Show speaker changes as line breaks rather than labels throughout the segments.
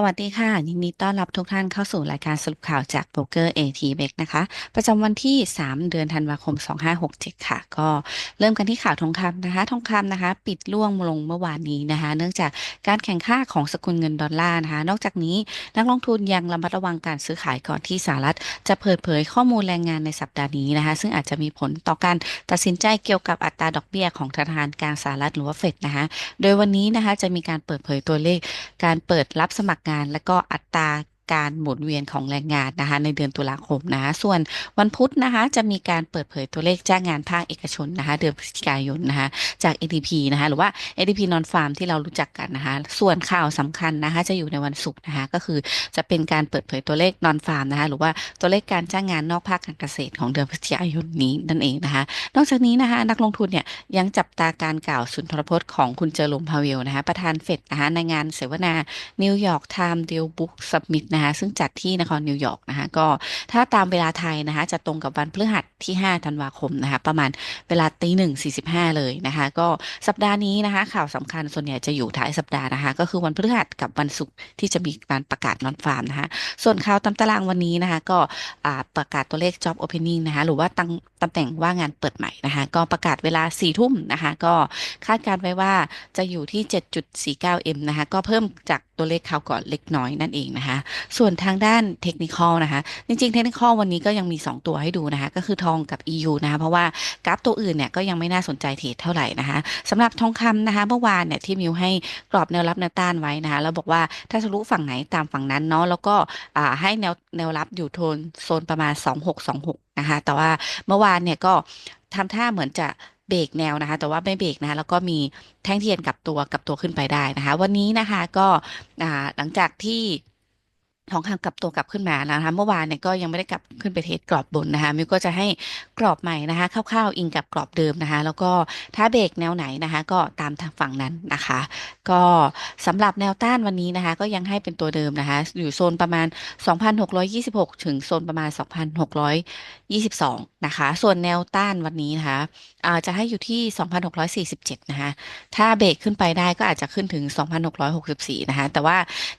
สวัสดีค่ะ ยินดีต้อนรับทุกท่านเข้าสู่รายการสรุปข่าวจากโบรกเกอร์ AT b e c นะคะ ประจำวันที่ 3 เดือนธันวาคม 2567 ค่ะ ก็เริ่มกันที่ข่าวทองคำนะคะ ทองคำนะคะ ปิดล่วงลงเมื่อวานนี้นะคะ เนื่องจากการแข่งค่าของสกุลเงินดอลลาร์นะคะ นอกจากนี้นักลงทุนยังระมัดระวังการซื้อขายก่อนที่สหรัฐ จะเปิดเผยข้อมูลแรงงานในสัปดาห์นี้นะคะ ซึ่งอาจจะมีผลต่อการตัดสินใจเกี่ยวกับอัตราดอกเบี้ยของธนาคารกลางสหรัฐหรือว่าเฟดนะคะ โดยวันนี้นะคะจะมีการเปิดเผยตัวเลขการเปิดรับสมัครงาน และก็อัตรา การหมุนเวียนของแรงงานนะคะในเดือนตุลาคมนะคะส่วนวันพุธนะคะจะมีการเปิดเผยตัวเลขจ้างงานภาคเอกชนนะคะเดือนพฤศจิกายนนะคะจาก ADP นะคะหรือว่า ADP Non Farm ที่เรารู้จักกันนะคะส่วนข่าวสำคัญนะคะจะอยู่ในวันศุกร์นะคะก็คือจะเป็นการเปิดเผยตัวเลข Non Farm นะคะหรือว่าตัวเลขการจ้างงานนอกภาคการเกษตรของเดือนพฤศจิกายนนี้นั่นเองนะคะนอกจากนี้นะคะนักลงทุนเนี่ยยังจับตาการกล่าวสุนทรพจน์ของคุณเจอร์ลมพาเวลนะคะประธานเฟดนะคะในงานเสวนานิวยอร์กไทม์เดลบุ๊กสัมมิตนะคะซึ่งจัดที่นครนิวยอร์กนะคะก็ถ้าตามเวลาไทยนะคะจะตรงกับวันพฤหัสที่ 5 ธันวาคมนะคะประมาณเวลาตีหนึ่งสี่สิบห้าเลยนะคะก็สัปดาห์นี้นะคะข่าวสำคัญส่วนใหญ่จะอยู่ท้ายสัปดาห์นะคะก็คือวันพฤหัสกับวันศุกร์ที่จะมีการประกาศนอนฟาร์มนะคะส่วนข่าวตามตารางวันนี้นะคะก็ประกาศตัวเลข job opening นะคะหรือว่าตั้งตำแหน่งว่างงานเปิดใหม่นะคะ ก็ประกาศเวลา 4 ทุ่มนะคะ ก็คาดการไว้ว่าจะอยู่ที่ 7.49M นะคะ ก็เพิ่มจากตัวเลขข่าวก่อนเล็กน้อยนั่นเองนะคะ ส่วนทางด้านเทคนิคอลนะคะ จริงๆ เทคนิคอลวันนี้ก็ยังมี 2 ตัวให้ดูนะคะ ก็คือทองกับ EU นะคะเพราะว่ากราฟตัวอื่นเนี่ยก็ยังไม่น่าสนใจเทรดเท่าไหร่นะคะสำหรับทองคำนะคะ เมื่อวานเนี่ยที่มิวให้กรอบแนวรับแนวต้านไว้นะคะแล้วบอกว่าถ้าทะลุฝั่งไหนตามฝั่งนั้นเนาะแล้วก็ให้แนวแนวรับอยู่โทนโซนประมาณ 2626 นะคะ แต่ว่าเมื่อวานเนี่ยก็ทำท่าเหมือนจะเบรกแนวนะคะ แต่ว่าไม่เบรกนะคะแล้วก็มีแท่งเทียนกับตัวกับตัวขึ้นไปได้นะคะ วันนี้นะคะก็หลังจากที่ ทองคำกลับตัวกลับขึ้นมานะคะเมื่อวานเนี่ยก็ยังไม่ได้กลับขึ้นไปเทสกรอบบนนะคะมิวก็จะให้กรอบใหม่นะคะคร่าวๆอิงกับกรอบเดิมนะคะ แล้วก็ถ้าเบรกแนวไหนนะคะ ก็ตามทางฝั่งนั้นนะคะ ก็สำหรับแนวต้านวันนี้นะคะ ก็ยังให้เป็นตัวเดิมนะคะ อยู่โซนประมาณ 2,626 ถึงโซนประมาณ 2,622 นะคะ ส่วนแนวต้านวันนี้นะคะอาจะให้อยู่ที่ 2,647 นะคะ ถ้าเบรกขึ้นไปได้ก็อาจจะขึ้นถึง 2,664 นะคะ แต่ว่า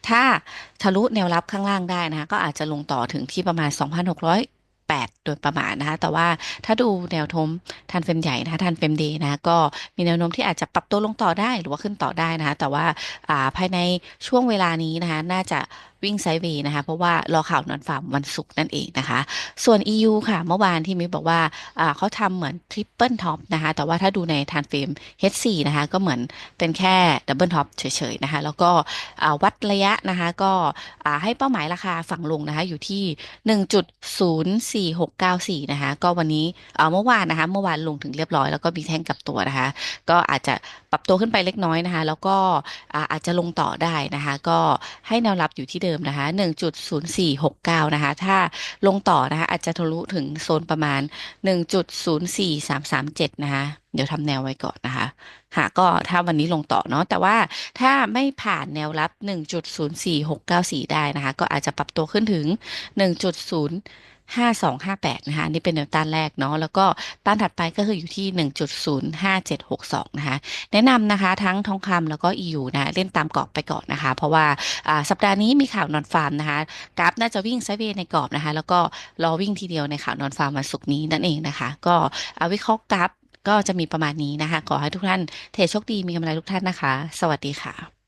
ถ้าทะลุแนวรับข้างล่างได้นะคะก็อาจจะลงต่อถึงที่ประมาณ 2,600 8 โดยประมาณนะคะ แต่ว่าถ้าดูแนวโน้มทันเฟมใหญ่นะคะทันเฟมเดย์นะะก็มีแนวโน้มที่อาจจะปรับตัวลงต่อได้หรือว่าขึ้นต่อได้นะคะ แต่ว่าภายในช่วงเวลานี้นะคะน่าจะวิ่งไซด์เวย์นะคะ เพราะว่ารอข่าวนอนฟาร์มวันศุกร์นั่นเองนะคะ ส่วน EU ค่ะ เมื่อวานที่มิบอกว่าเขาทำเหมือนทริปเปิลท็อปนะคะ แต่ว่าถ้าดูในทานเฟรม H4 นะคะ ก็เหมือนเป็นแค่ดับเบิลท็อปเฉยๆนะคะ แล้วก็วัดระยะนะคะ ก็ให้เป้าหมายราคาฝั่งลงนะคะ อยู่ที่ 1.04694 นะคะ ก็วันนี้เมื่อวานนะคะ เมื่อวานลงถึงเรียบร้อยแล้วก็มีแท่งกับตัวนะคะ ก็อาจจะปรับตัวขึ้นไปเล็กน้อยนะคะ แล้วก็อาจจะลงต่อได้นะคะ ก็ให้แนวรับอยู่ที่เดิิมนะคะ 1.0469 นะคะ ถ้าลงต่อนะคะ อาจจะทะลุถึงโซนประมาณ 1.04337 นะคะ เดี๋ยวทำแนวไว้ก่อนนะคะ ค่ะ ก็ถ้าวันนี้ลงต่อเนาะ แต่ว่าถ้าไม่ผ่านแนวรับ 1.04694 ได้นะคะ ก็อาจจะปรับตัวขึ้นถึง 1.0 ห้าสองห้าแปดนะคะนี่เป็นแนวต้านแรกเนาะแล้วก็ต้านถัดไปก็คืออยู่ที่หนึ่งจุดศูนย์ห้าเจ็ดหกสองนะคะ แนะนำนะคะทั้งทองคำแล้วก็ EU นะเล่นตามกรอบไปก่อนนะคะ เพราะว่าสัปดาห์นี้มีข่าวนอนฟาร์มนะคะกราฟน่าจะวิ่งไซเวในกรอบนะคะ แล้วก็รอวิ่งทีเดียวในข่าวนอนฟาร์มวันศุกร์นี้นั่นเองนะคะ ก็วิเคราะห์กราฟก็จะมีประมาณนี้นะคะ ขอให้ทุกท่านเทรดโชคดีมีกำไรทุกท่านนะคะ สวัสดีค่ะ